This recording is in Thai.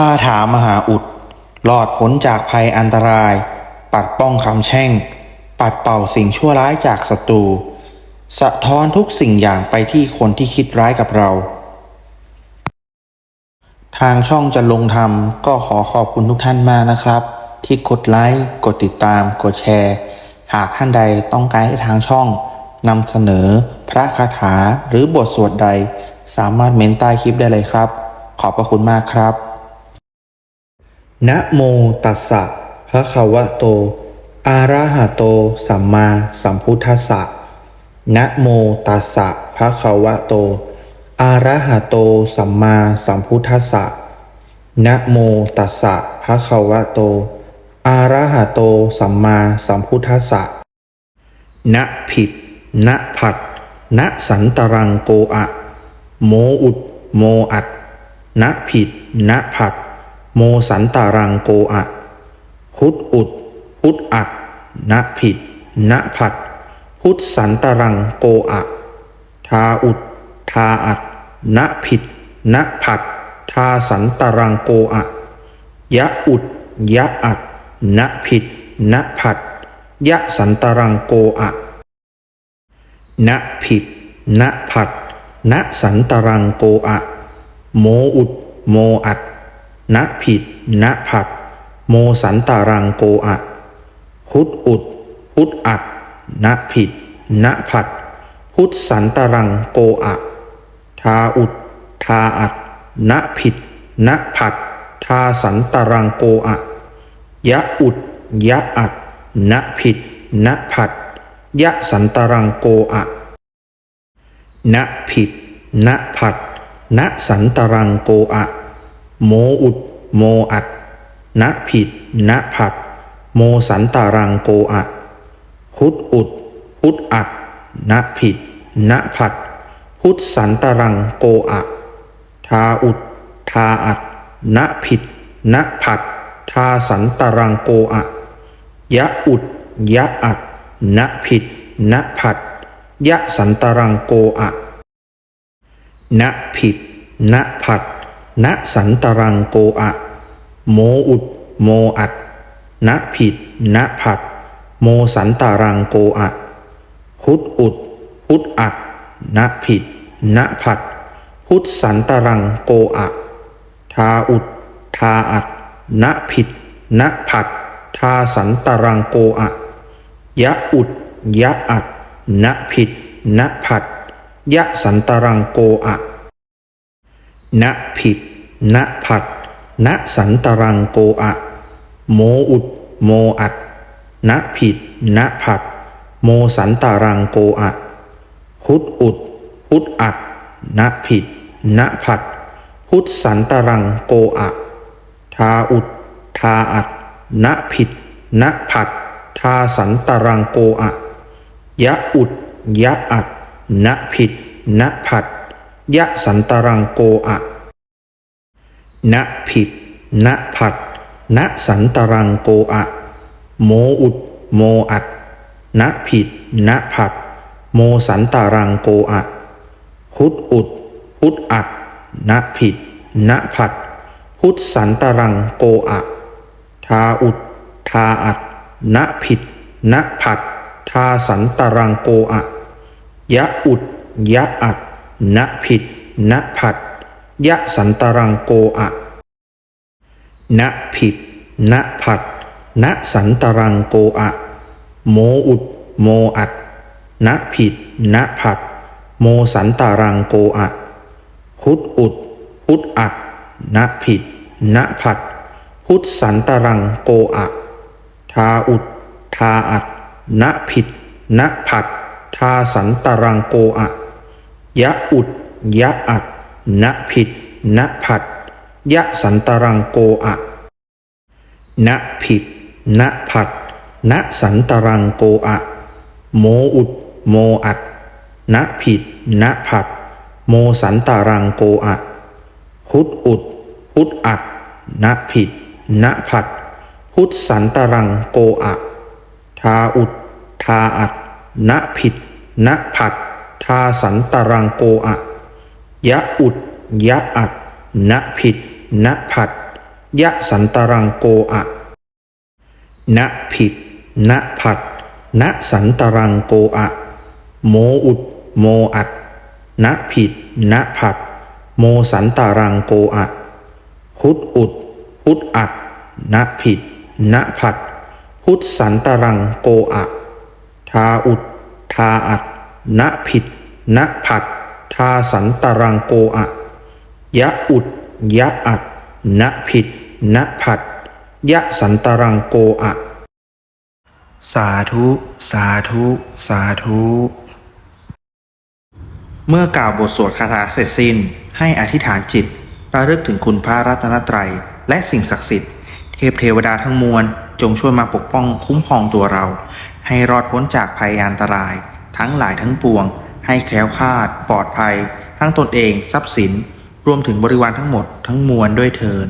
คาถามหาอุดหลอดพ้นจากภัยอันตราย ปัดป้องคำแช่ง ปัดเป่าสิ่งชั่วร้ายจากศัตรู สะท้อนทุกสิ่งอย่างไปที่คนที่คิดร้ายกับเรา ทางช่องจะลงทำก็ขอขอบคุณทุกท่านมากนะครับ ที่กดไลค์กดติดตาม กดแชร์ หากท่านใดต้องการให้ทางช่องนำเสนอ พระคาถาหรือบทสวดใด สามารถเมนใต้คลิปได้เลยครับ ขอบพระคุณมากครับ นะโมตัสสะภะคะวะโตอะระหะโต สัมมาสัมพุทธัสสะนะโมตัสสะภะคะวะโตอะระหะโต สัมมาสัมพุทธัสสะนะโมตัสสะภะคะวะโตอะระหะโต สัมมาสัมพุทธัสสะณผิดณผัดณสันตรังโกอะ โมอุด โมอัดณผิดณผัด โมสันตารังโกอะพุทอุดพุทอัดณผิดณผัด พุทสันตารังโกอะทาอุด ทาอัดณผิดณผัด ทาสันตารังโกอะยะอุดยะอัดณผิดณผัด ยะสันตารังโกอะณผิดณผัดณสันตารังโกอะโมอุด โมอัด ณผิด ณผัด โมสันตารังโกอะพุทธอุดพุทธอัด ณผิด ณผัดพุทธสันตารังโกอะ ทาอุด ทาอัด ณผิด ณผัด ทาสันตารังโกอะ ยะอุด ยะอัด ณผิด ณผัด ยะสันตารังโกอะณผิดณผัดณสันตรังโกอะ โมอุด โมอัด ณผิด ณผัด โมสันตารังโกอะพุทอุด พุทอัด ณผิด ณผัด พุทสันตารังโกอะทาอุด ทาอัด ณผิด ณผัด ทาสันตารังโกอะยะอุด ยะอัด ณผิด ณผัด ยะสันตารังโกอะณผิด ณผัด ณสันตรังโกอะ โมอุด โมอัด ณผิด ณผัด โมสันตารังโกอะพุทธอุดพุทธอัด ณผิด ณผัดพุทธสันตรังโกอะ ทาอุด ทาอัด ณผิด ณผัด ทาสันตรังโกอะ ยะอุด ยะอัด ณผิด ณผัด ยะสันตรังโกอะ ณผิดณผัดณสันตรังโกอะ โมอุด โมอัดณผิดณผัด โมสันตารังโกอะพุทธอุดพุทธอัดณผิดณผัดพุทธสันตรังโกอะทาอุดทาอัดณผิดณผัด ทาสันตรังโกอะ ยะอุด ยะอัดณผิดณผัด ยะสันตรังโกอะ ณผิด ณผัด ณสันตรังโกอะ โมอุด โมอัด ณผิด ณผัด โมสันตารังโกอะพุทธอุดพุทธอัด ณผิด ณผัด พุทสันตารังโกอะ ทาอุด ทาอัด ณผิด ณผัด ทาสันตารังโกอะ ยะอุด ยะอัด ณผิด ณผัด ยะสันตารังโกอะณผิด ณผัด ณสันตารังโกอะ โมอุด โมอัด ณผิด ณผัด โมสันตารังโกอะพุทธอุดพุทธอัด ณผิด ณผัดพุทธสันตารังโกอะ ทาอุด ทาอัด ณผิด ณผัด ทาสันตารังโกอะ ยะอุด ยะอัดณผิดณผัด ยะสันตารังโกอะณผิดณผัดณสันตรังโกอะ โมอุด โมอัดณผิดณผัด โมสันตารังโกอะพุทธอุดพุทธอัดณผิดณผัด พุทสันตรังโกอะ ทาอุด ทาอัดณผิดณผัดาสันตรังโกอะ ยะอุด ยะอัด ณผิด ณผัด ยะสันตรังโกอะณผิด ณผัด ณสันตรังโกอะ โมอุด โมอัด ณผิด ณผัด โมสันตรังโกอะพุทธอุดพุทธอัด ณผิด ณผัด พุทธสันตรังโกอะ ทาอุด ทาอัดณผิด ณผัดทาสันตรังโกอะ ยะอุด ยะอัด ณผิด ณผัด ยะสันตรังโกอะ สาธุ สาธุ สาธุ เมื่อกล่าวบทสวดคาถาเสร็จสิ้น ให้อธิษฐานจิตระลึกถึงคุณพระรัตนตรัย และสิ่งศักดิ์สิทธิ์ เทพเทวดาทั้งมวล จงช่วยมาปกป้องคุ้มครองตัวเรา ให้รอดพ้นจากภัยอันตราย ทั้งหลายทั้งปวง ให้แคล้วคลาด ปลอดภัย ทั้งตนเอง ทรัพย์สิน รวมถึงบริวารทั้งหมดทั้งมวลด้วยเทิน